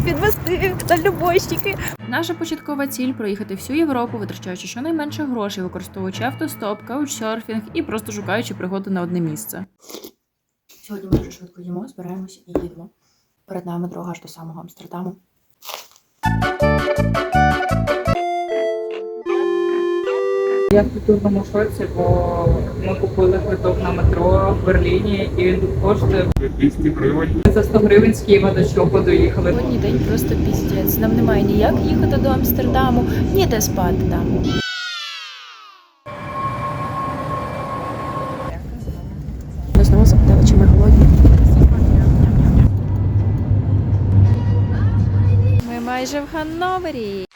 підвести, підвести, дальнобойщики. Наша початкова ціль проїхати всю Європу, витрачаючи щонайменше грошей, використовуючи автостоп, каучсерфінг і просто шукаючи пригоди на одне місце. Сьогодні ми дуже швидко їмо, збираємося і їдемо. Перед нами дорога аж до самого Амстердаму. Я в культурному шоці, бо ми купили квиток на метро в Берліні, і він коштує 200 гривень. за 100 гривень з Києва до Чопу доїхали. Сьогодні день просто піздець. Нам немає ніяк їхати до Амстердаму, ні де спати там. Ми знову запитали, чи ми голодні. Ми майже в Ганновері.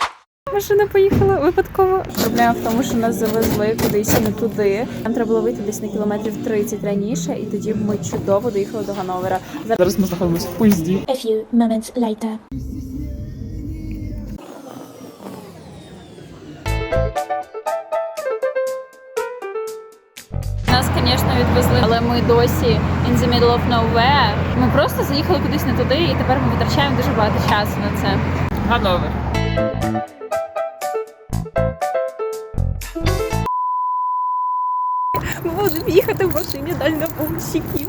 Машина поїхала випадково. Проблема в тому, що нас завезли кудись не туди. Нам треба було вийти десь на кілометрів 30 раніше, і тоді ми чудово доїхали до Гановера. Зараз ми знаходимося в поїзді. A few moments later. Нас, звісно, відвезли, але ми досі in the middle of nowhere. Ми просто заїхали кудись не туди, і тепер ми витрачаємо дуже багато часу на це. Гановер. Ми будемо їхати в машині дальнобойщиків.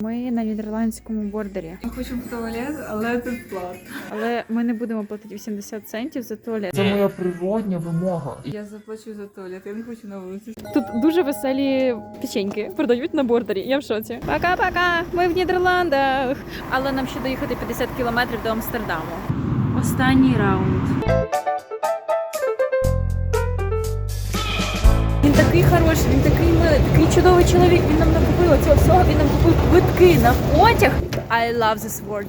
Ми на нідерландському бордері, Ми хочемо в туалет, але тут платно. але ми не будемо платити 80 центів за туалет. Це моя природня вимога. Я заплачу за туалет, я не хочу на вулиці. Тут дуже веселі печеньки продають на бордері. Я в шоці. Пока-пока! Ми в Нідерландах. Але нам ще доїхати 50 кілометрів до Амстердаму. Останній раунд. Такий хороший, він такий милий, такий чудовий чоловік. Він нам накупив оцього всього, він нам купив квитки на потяг. I love this world.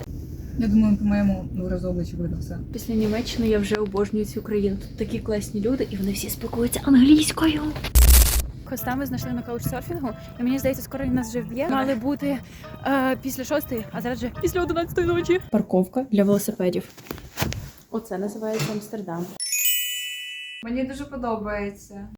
Я думаю, по моєму виразу обличчя буде все. Після Німеччини я вже обожнюю цю країну. Тут такі класні люди, і вони всі спілкуються англійською. Хоста ми знайшли на каучсерфінгу, і мені здається, скоро він нас вже вб'є. Мали бути е, після шостої, а зараз вже після одинадцятої ночі. Парковка для велосипедів. Оце називається Амстердам. Мені дуже подобається.